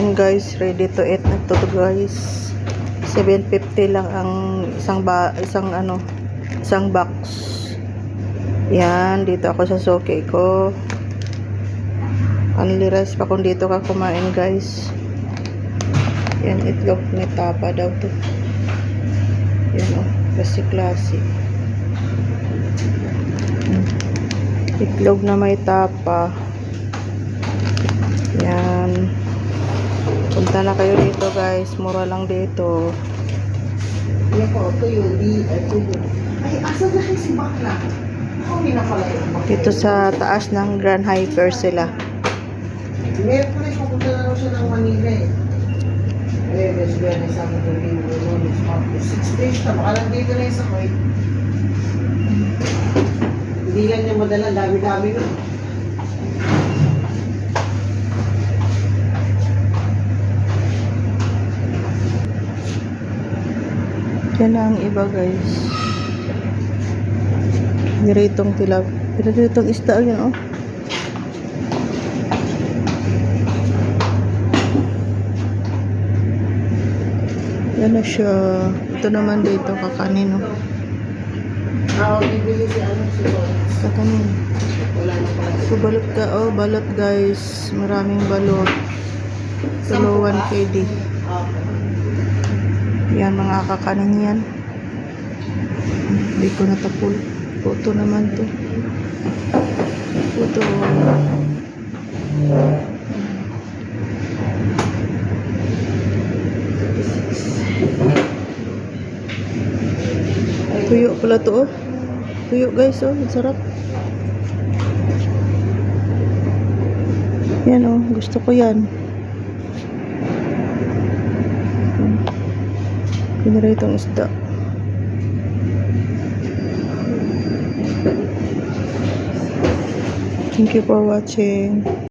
Yan guys, ready to eat na to guys. 750 lang ang isang ba isang ano, isang box. Yan, dito ako sa soke ko. Only rice pa kung dito ka kumain guys. Yan, itlog ni tapa daw to. Yan o, kasi klase. Itlog na may tapa. Yan. Punta na kayo dito guys. Mura lang dito. Yan po, tuyo, di, ay tuyo. Ay, asa na kayo si Bakla? Yung. Dito sa taas ng Grand Hyper sila. Merkulis, pupunta na raw siya ng Manila eh. Eh, West Venice, sa mga Linggo, Lunes, Marcos. Six days na, baka lang dito na yung sa Kuwait. Hindi lang niya madala, dami-dami na. Yan na ang iba guys. Niritong tilap. Niritong isda yun oh. Yan na siya. Ito naman dito kakanin oh. Ah, bibili si ano si. Kakanin. So balot ka oh, balot guys. Maraming balot. 1 KD. Ah, Yan mga kakanin yan. Hindi ko natapul. Puto naman to. Puto. Tuyo pala to oh. Tuyo guys oh. Sarap. Yan oh. Gusto ko yan. Pinara itong isda. Thank you for watching.